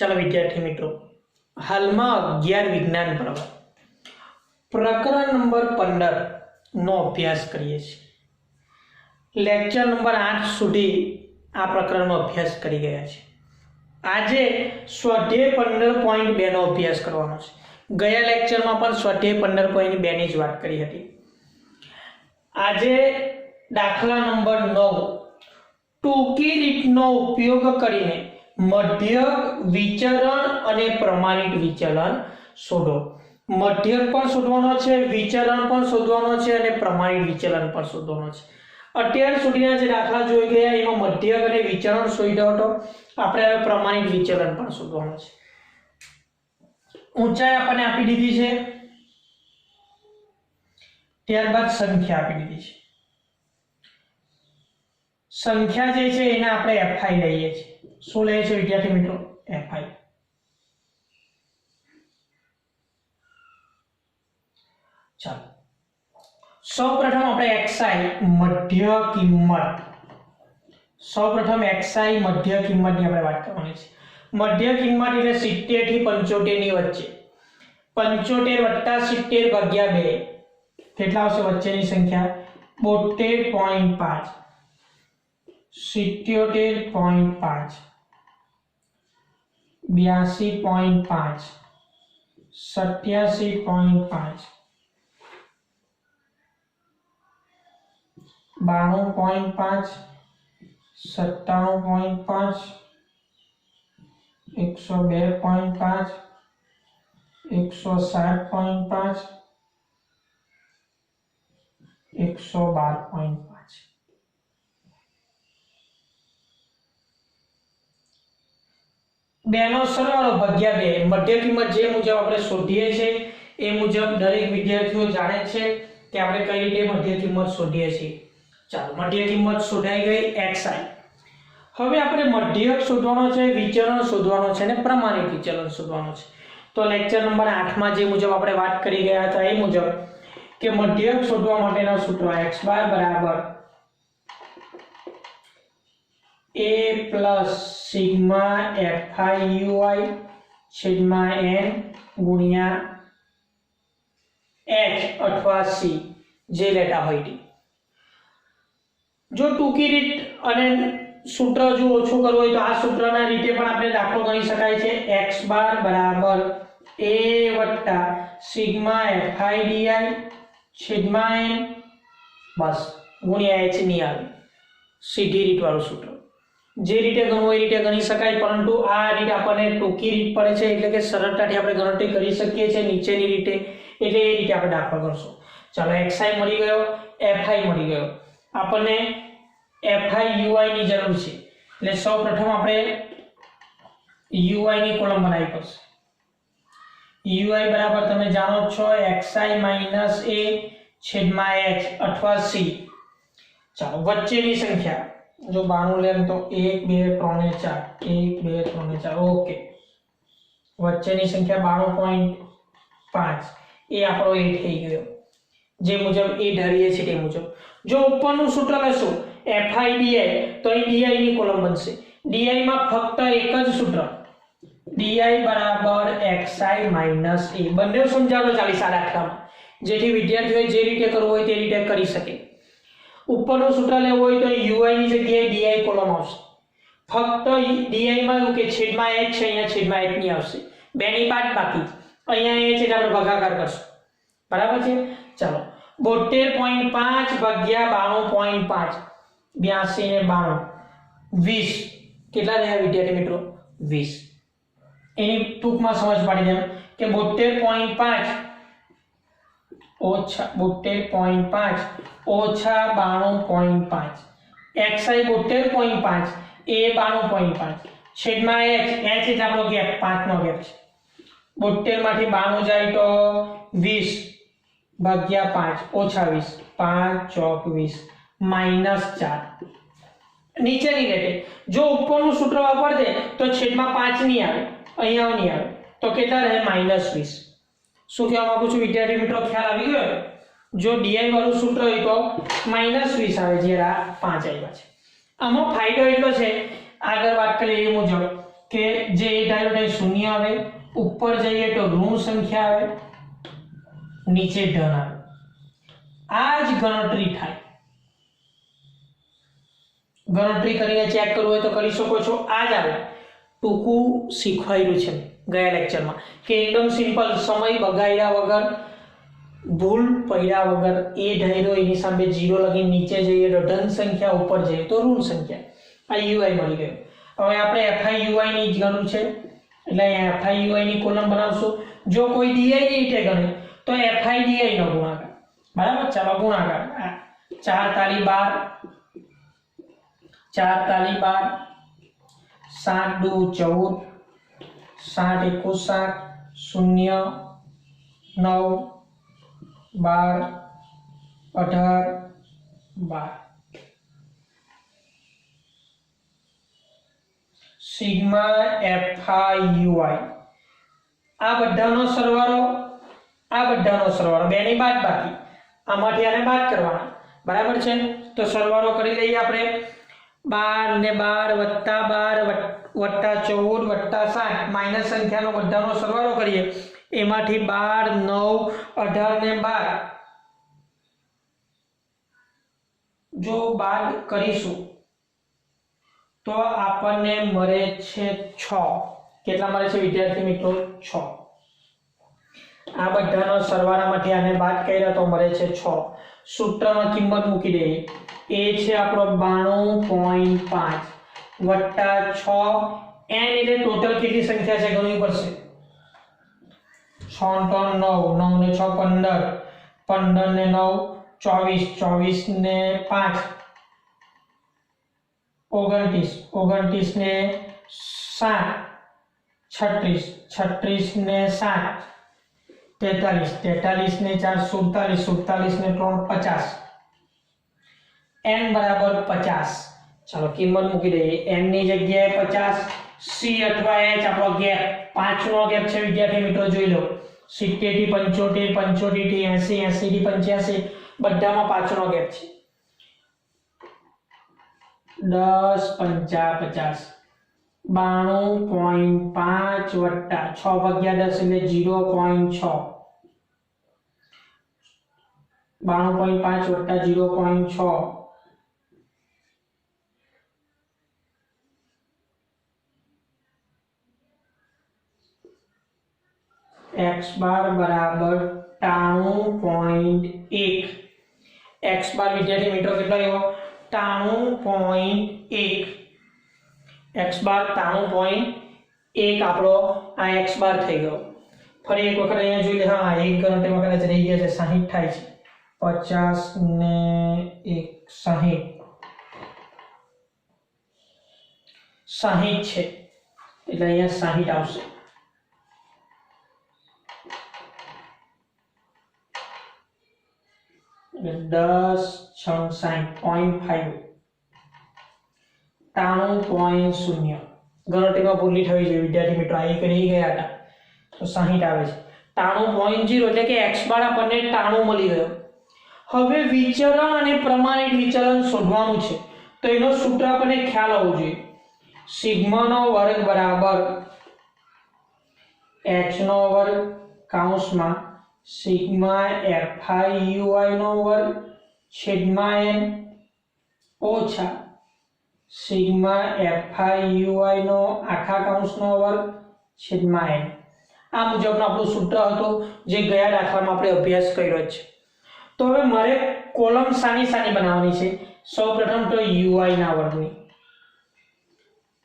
ચાલો વિદ્યાર્થી મિત્રો, હાલમાં અગિયાર વિજ્ઞાન પ્રવર પ્રકરણ નંબર પંદર નો અભ્યાસ કરીએ છીએ. લેક્ચર નંબર આઠ સુધી આ પ્રકરણનો અભ્યાસ કરી ગયા છે આજે સ્વાધ્યાય પંદર પોઈન્ટ બેનો અભ્યાસ કરવાનો છે. ગયા લેક્ચરમાં પણ સ્વાધ્યાય પંદર પોઈન્ટ બેની જ વાત કરી હતી. આજે દાખલા નંબર નવ. ટૂંકી રીતનો ઉપયોગ કરીને મધ્યક વિચલન અને પ્રમાણિત વિચલન શોધો. મધ્યક પણ શોધવાનો છે, વિચલન પણ શોધવાનો છે અને પ્રમાણિત વિચલન પણ શોધવાનો છે. અત્યાર સુધીના જે દાખલા જોઈ ગયા, એમાં મધ્યક અને વિચલન શોધ્યો હતો. આપણે હવે પ્રમાણિત વિચલન પણ શોધવાનો છે. ઊંચાઈ આપણને આપી દીધી છે. ત્યારબાદ સંખ્યા આપી દીધી છે. સંખ્યા જે છે, એને આપણે એફઆઈ લઈએ છીએ. શું લઈએ છીએ વિદ્યાર્થી મિત્રો એફઆઈ ચાલો સૌપ્રથમ આપણે એક્સઆઈ મધ્ય કિંમત સૌપ્રથમ એક્સઆઈ મધ્ય કિંમતની આપણે વાત કરવાની છે મધ્ય કિંમત એટલે સિત્તેરથી પંચોતેરની વચ્ચે પંચોતેર વત્તા સિત્તેર ભાગ્યા બે કેટલા આવશે વચ્ચેની સંખ્યા બોતેર પોઈન્ટ પાંચ સિત્યોતેર પોઈન્ટ પાંચ બ્યાસી પોઈન્ટ પાંચ. સત્યાસી પોઈન્ટ પાંચ. બાણું પોઈન્ટ પાંચ. સત્તાણું પોઈન્ટ પાંચ. એકસો બે પોઈન્ટ પાંચ. એકસો સાત પોઈન્ટ પાંચ. એકસો બાર પોઈન્ટ પાંચ. બેનો સરવાળો ભાગ્યા બે. મધ્ય કિંમત જે મુજબ આપણે શોધીએ છીએ એ મુજબ દરેક વિદ્યાર્થીઓ જાણે છે કે આપણે કઈ રીતે મધ્ય કિંમત શોધીએ છીએ. ચાલો મધ્ય કિંમત શોધાઈ ગઈ xi. હવે આપણે મધ્યક શોધવાનો છે, વિચલન શોધવાનો છે અને પ્રમાણિત વિચલન શોધવાનો છે. તો લેક્ચર નંબર 8 માં જે મુજબ આપણે વાત કરી ગયા હતા, એ મુજબ કે મધ્યક શોધવા માટેના સૂત્ર x બાર બરાબર a plus sigma fi ui છેદમાં n ગુણ્યા h અથવા c, જે લેતા હોય તે. જો ટૂંકી રીત અને સૂત્ર જો ઓછું કરવું હોય તો આ સૂત્રના રીતે પણ આપણે દાખલો ગણી શકાય છે. X બાર બરાબર a વત્તા સિગ્મા fi di છેદમાં n બસ, ગુણ્યા h આવી સીધી રીત વાળું સૂત્ર. જે રીતે ગણવું એ રીતે ગણી શકાય, પરંતુ આ રીતે આપણને ટૂંકી રીત પડે છે, એટલે કે સરળતાથી આપણે ગણતરી કરી શકીએ છીએ નીચેની રીતે, એટલે એ રીતે આપણે દાખલો ગણશું ચાલો એક્સઆઈ મળી ગયો એફઆઈ મળી ગયો. આપણને એફઆઈ યુઆઈની જરૂર છે. એટલે સૌપ્રથમ આપણે યુઆઈની કોલમ બનાવવી પડશે. યુઆઈ બરાબર તમે જાણો છો એક્સઆઈ માઇનસ એ છેદમાં એચ અથવા સી ચાલો, વચ્ચેની સંખ્યા. જો બાણું લેમ તો 1 2 3 ને 4 1 2 3 ને 4 ઓકે. વચ્ચેની સંખ્યા બાણું પોઈન્ટ પાંચ. એ આપણો એ થઈ ગયો. જે મુજબ એ ધારીએ છીએ તે મુજબ. જો ઉપરનું સૂત્ર લેશું di તો અહીં di ની કોલમ બનશે. Di માં ફક્ત એક જ સૂત્ર. Di બરાબર xi a. બંને સમજાવો ચાલીસ આ દાખલામાં જેથી વિદ્યાર્થીઓએ જે રીતે કરવું હોય તે રીતે કરી શકે. ઉપરનું સૂત્ર લેવું હોય તો ui ની જગ્યાએ di કોલમ આવશે. ફક્ત di માં એવું કે છેદમાં h છે, અહીંયા છેદમાં h ની આવશે. બેની પાંચ બાકી અહીંયા એ છે આપણે ભાગાકાર કરશું. બરાબર છે? ચાલો. બોતેર પોઈન્ટ પાંચ ભાગ્યા બાણું પોઈન્ટ પાંચ. બ્યાસી ને બાણું. વીસ. કેટલા રહ્યા વિદ્યાર્થી મિત્રો? વીસ. એની ટૂંકમાં સમજ પાડી દેમ કે બોતેર પોઈન્ટ પાંચ ઓછા, બોતેર પોઈન્ટ પાંચ, ઓછા બાણું પોઈન્ટ પાંચ. એક્સઆઈ બોતેર પોઈન્ટ પાંચ એ બાણું પોઈન્ટ પાંચ. છેદમાં એચ એચ એટલે આપણો પાંચનો ગેપ છે. બોતેરમાંથી બાણું જાય તો વીસ ભાગ્યા પાંચ, ઓછા વીસ. પાંચ ચોક માઇનસ ચાર. નીચેની રેટે જો ઉપરનું સૂત્ર વાપરજે તો છેદમાં પાંચ નહીં આવે, અહીંયા નહીં આવે. તો કેટલા રહે? માઇનસ વીસ. શું કહેવા માંગુ છું વિદ્યાર્થી મિત્રો, ખ્યાલ આવી ગયો જો ડીઆઈ વાળું સૂત્ર હોય તો માઇનસ વીસ આવે જ્યારે આ પાંચ આવ્યા છે. આમાં ફાયદો એટલો છે, આગળ વાત કરીએ એ મુજબ કે જે એ ધાર્યો તે શૂન્ય આવે, ઉપર જઈએ તો ઋણ સંખ્યા આવે, નીચે ધન આવે. આ જ ગણતરી થાય. ગણતરી કરીને ચેક કરવું હોય તો કરી શકો છો. આ જ આવે. ટૂંકું શીખવાયેલું છે. ગયા લેક્ચરમાં કે એકદમ સિમ્પલ સમય બગાડ્યા વગર, ભૂલ પડ્યા વગર, એ ધાર્યો એની સામે જીરો લગી નીચે જઈએ, તો ધન સંખ્યા ઉપર જઈએ, તો ઋણ સંખ્યા. આ યુઆઈ મળી ગયું. હવે આપણે એફઆઈ ની જ ગણું છે. એટલે અહીંયા એફઆઈ ની કોલમ બનાવશું. જો કોઈ ડીઆઈ ની રીતે ગણે, તો એફઆઈ ડીઆઈ નો ગુણાકાર. બરાબર? ચાલો, ગુણાકાર. ચાર તાલી બાર. ચાર તાલી બાર. સાત દુ ચૌદ. સાત એકો સાત શૂન્ય, નવ, બાર, અઢાર, બાર. સિગ્મા એફઆઈ યુઆઈ આ બધાનો સરવાળો, આ બધાનો સરવાળો. બેની બાદ બાકી આમાંથી આને બાદ કરવાના. બરાબર છે? તો સરવાળો કરી લઈએ આપણે. બાર ને બાર વત્તા બાર વત્તા ચૌદ વત્તા સાત. માઇનસ સંખ્યાનો બધાનો સરવાળો કરીએ. એમાંથી બાર, નવ, અઢાર ને બાર. જો બાદ કરીશું, તો આપણને મળે છે છ. કેટલા મળે છે વિદ્યાર્થી મિત્રો? છ. આ બધાનો સરવાળામાંથી આને બાદ કર્યા તો મળે છે છ. સૂત્રમાં કિંમત મૂકી દે. એ છે આપણો બાણું પોઈન્ટ પાંચ એટલે ટોટલ કેટલી સંખ્યા છે ગણવી પડશે? છ ત્રણ નવ નવ ને છ પંદર પંદર ને નવ, ચોવીસ ચોવીસ ને પાંચ. ઓગણત્રીસ ઓગણત્રીસ ને સાત, છત્રીસ છત્રીસ ને સાત. તેતાલીસ તેતાલીસ ને ચાર સુડતાલીસ સુડતાલીસ ને ત્રણ પચાસ એન બરાબર પચાસ ચાલો કિંમત મૂકી દઈએ એનની જગ્યાએ પચાસ સી અથવા એચ આપણો ગેપ પાંચનો ગેપ છે વિદ્યાર્થી મિત્રો જોઈ લો સિત્તેરથી પંચોતેર પંચોતેરથી એસી એસી થી પંચ્યાસી બધામાં પાંચનો ગેપ છે દસ પંચા પચાસ બાણું પોઈન્ટ પાંચ વત્તા છ ભાગ્યા દસ એટલે જીરો પોઈન્ટ છ બાણું પોઈન્ટ પાંચ વત્તા જીરો પોઈન્ટ છ. એક્સ બાર બરાબર ટાણું પોઈન્ટ એક. એક્સ બાર વિદ્યાર્થી મિત્રો કેટલો આવ્યો? ટાણું પોઈન્ટ એક. એક્સ બાર ટાણું પોઈન્ટ એક આપણો આ એક્સ બાર થઈ ગયો. ફરી એક વખત અહીંયા જોઈ લે હા, એક ગણતરીમાં કદાચ રહી ગયા છે, સાહીઠ થાય છે. પચાસ ને એક સાહીઠ સાહીઠ છે એટલે અહીંયા સાહીઠ આવશે એટલે દસ છ સાહીઠ પોઈન્ટ ફાઈવ ત્રાણું પોઈન્ટ શૂન્ય ગણતરીમાં ભૂલી થવી જોઈએ વિદ્યાર્થી મિત્રો આ એક રહી ગયા હતા તો સાહીઠ આવે છે ત્રાણું પોઈન્ટ જીરો એટલે કે એક્સ બાર આપણને ત્રાણું મળી ગયો હવે વિચલન અને પ્રમાણિત વિચલન શોધવાનું છે. તો એનો સૂત્ર આપણને ખ્યાલ હોવો જોઈએ. સિગ્માનો વર્ગ બરાબર એચ નો વર્ગ કાઉન્સમાં સિગ્મા એફઆઈ યુઆઈ નો વર્ગ છેદમાં એન ઓછા સિગ્મા એફઆઈ યુઆઈ નો આખા કૌંસનો વર્ગ છેદમાં એન. આ મુજબનું આપણું સૂત્ર હતું જે ગયા દાખલામાં આપણે અભ્યાસ કર્યો છે. તો હવે મારે કોલમ સાની સાની બનાવવાની છે. સૌપ્રથમ તો યુઆઈ ના વર્ગની.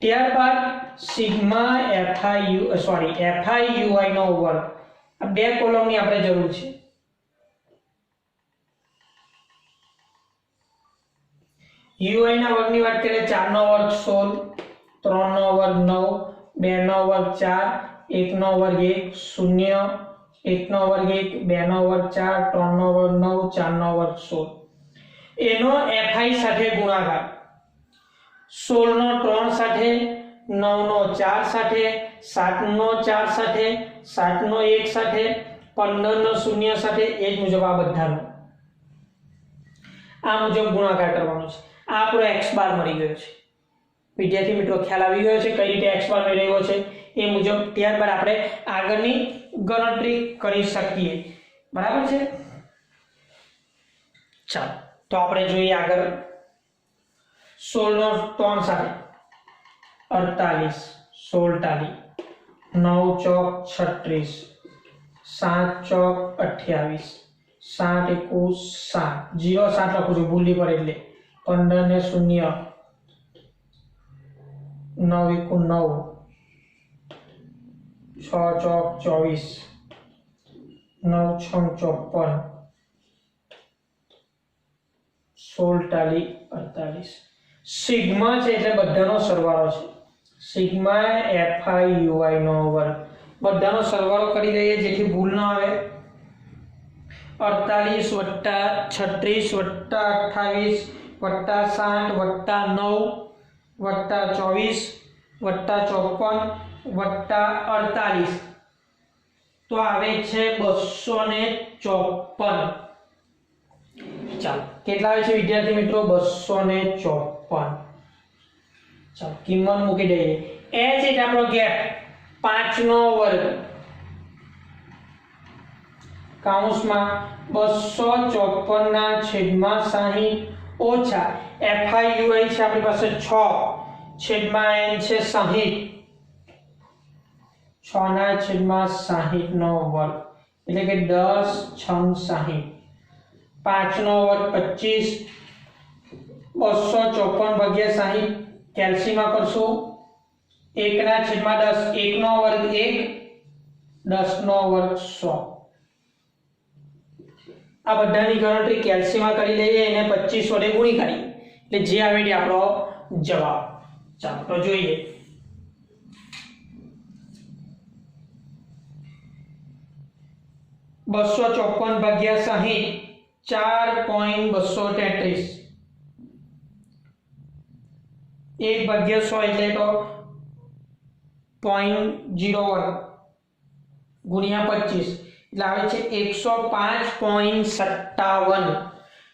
ત્યારબાદ sigma f i u, sorry, f i u i નો વર્ગ. આ બે કોલમની આપણે જરૂર છે. યુઆઈ ના વર્ગની વાત કરીએ, ચાર નો વર્ગ સોળ, ત્રણ નો વર્ગ નવ, બે નો વર્ગ ચાર, એક નો વર્ગ એક, શૂન્ય એક નો વર્ગ એક બે નો વર્ગ ચાર ત્રણ નો વર્ગ નવ ચાર નો વર્ગ સોળ. એનો એફઆઈ સાથે ગુણાકાર. સોળ નો ત્રણ સાથે નવ નો ચાર સાથે સાત નો ચાર સાથે સાત નો એક સાથે પંદર નો શૂન્ય સાથે, એ જ મુજબ આ બધાનો. આ મુજબ ગુણાકાર કરવાનો છે. આ આપણો એક્સ બાર મળી ગયો છે. વિદ્યાર્થી મિત્રો, ખ્યાલ આવી ગયો છે કઈ રીતે એક્સ બાર મેળવ્યો છે. એ મુજબ ત્યારબાદ આપણે આગળની ગણતરી કરી શકીએ. બરાબર છે? ચાલો, તો આપણે જોઈએ આગળ. સોળનો ત્રણ સાથે. અડતાલીસ, સોળતાલીસ, નવ ચોક છત્રીસ, સાત ચોક અઠ્યાવીસ, સાત એકુસ સાત. જીરો સાત લખું છું ભૂલી પડે એટલે. પંદર ને શૂન્ય. નવ એકુ નવ છ ચોક ચોવીસ નવ છ ચોપન સોળ ટાલી અડતાલીસ સિગ્મા છે એટલે બધાનો સરવાળો છે sigma f i u i નો વર્ગ બધાનો સરવાળો કરી દઈએ જેથી ભૂલ ન આવે અડતાલીસ વત્તા છત્રીસ વત્તા અઠ્ઠાવીસ વત્તા સાઠ વત્તા નવ વત્તા ચોવીસ, વત્તા ચોપન, વત્તા અડતાલીસ. તો આવે છે બસો ને ચોપન. ચાલો, કેટલા આવે છે વિદ્યાર્થી મિત્રો? બસો ને ચોપન. ચાલો, કિંમત મૂકી દઈએ. એ છે આપણો ગેપ પાંચનો વર્ગ. કાઉન્સમાં બસો ચોપનના છેદમાં સાહીઠ ઓછા. એફઆઈ યુઆઈ છે આપણી પાસે છ. છેદમાં એન છે સાહીઠ. છ ના છેદમાં સાહીઠ નો વર્ગ. એટલે કે દસ છંગ સાહીઠ. પાંચ નો વર્ગ પચીસ. બસો ચોપન ભાગ્યા સાહીઠ. કેલ્સીમાં કરશું. એકના છેદમાં દસ. એકનો વર્ગ એક. દસનો વર્ગ સો. આ બધાની ગણતરી કેલ્સીમાં કરી લઈએ એને પચીસ વડે ગુણી કરીએ એટલે જે આવે તે આપણો જવાબ. ચાલો, તો જોઈએ. બસો ચોપન ભાગ્યા સાહીઠ, ચાર પોઈન્ટ બસો તેત્રીસ. એક ભાગ્યા સો એટલે તો પોઈન્ટ જીરો વન ગુણ્યા પચીસ. એટલે આવે છે એકસો પાંચ પોઈન્ટ સત્તાવન.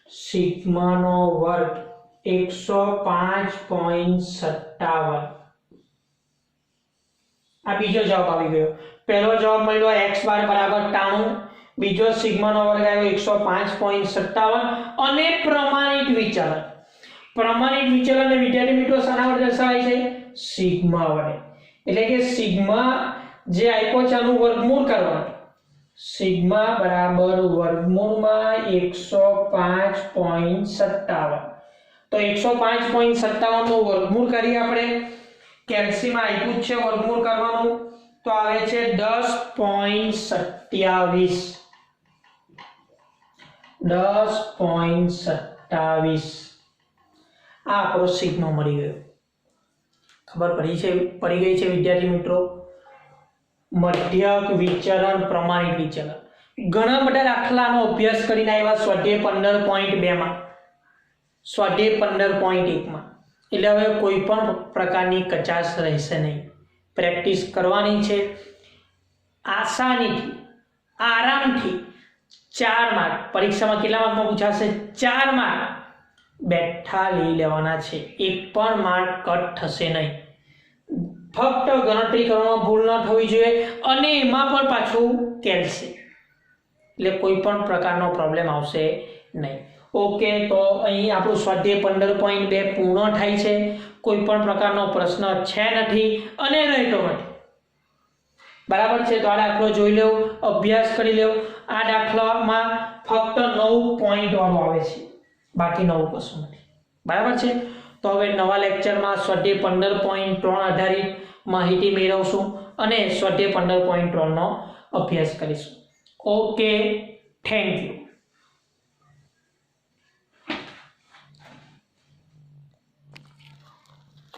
સિગ્માનો વર્ગ એકસો પાંચ પોઈન્ટ સત્તાવન. આ બીજો જવાબ આવી ગયો. પહેલો જવાબ મળ્યો એક્સ બાર બરાબર ટાણું. બીજો સિગ્માનો વર્ગ આવ્યો એકસો પાંચ પોઈન્ટ સત્તાવન. અને પ્રમાણિત વિચલન. પ્રમાણિત વિચલન વિદ્યાર્થી મિત્રો શાના વડે દર્શાવાય છે? સિગ્મા વડે. એટલે કે સિગ્મા જે આપ્યો છે આનું વર્ગમૂળ કરવાનું. સિગ્મા બરાબર વર્ગમૂળમાં એકસો પાંચ પોઈન્ટ સત્તાવન. તો એકસો પાંચ પોઈન્ટ સત્તાવનનું વર્ગમૂળ કરીએ આપણે. કેલ્સીમાં આપ્યું છે વર્ગમૂળ કરવાનું. તો આવે છે દસ પોઈન્ટ સત્યાવીસ. દસ પોઈન્ટ સત્તાવીસ આ આપણો સિગ્મા મળી ગયો. ખબર પડી છે, પડી ગઈ છે વિદ્યાર્થી મિત્રો? મધ્યક વિચલન પ્રમાણિત વિચલન. ઘણા બધા દાખલાનો અભ્યાસ કરીને આવ્યા સ્વાધ્યાય પંદર પોઈન્ટ બેમાં સ્વાધ્યાય પંદર પોઈન્ટ એકમાં એટલે હવે કોઈ પણ પ્રકારની કચાશ રહેશે નહીં. પ્રેક્ટિસ કરવાની છે. આસાનીથી, આરામથી ચાર માર્ક પરીક્ષામાં કેટલા માર્કમાં પૂછાશે? ચાર માર્ક બેઠા લઈ લેવાના છે. એક પણ માર્ક કટ થશે નહીં. ફક્ત ગણતરી કરવામાં ભૂલ ન થવી જોઈએ અને એમાં પણ પાછું કેલ્સી એટલે કોઈ પણ પ્રકારનો પ્રોબ્લેમ આવશે નહીં. ઓકે તો અહીં આપણું સ્વાધ્યાય પંદર પોઈન્ટ બે પૂર્ણ થાય છે. કોઈ પણ પ્રકારનો પ્રશ્ન છે નથી અને રહેતો નથી. બરાબર છે? તો આ દાખલો જોઈ લો, અભ્યાસ કરી લેવો આ દાખલામાં ફક્ત નવ પોઈન્ટ વાળો આવે છે. બાકી નવું કશું નથી. બરાબર છે? તો હવે નવા લેક્ચરમાં સ્વાધ્યાય પંદર પોઈન્ટ ત્રણ આધારિત માહિતી મેળવશું અને સ્વાધ્યાય પંદર પોઈન્ટ ત્રણનો અભ્યાસ કરીશું. Okay, thank you.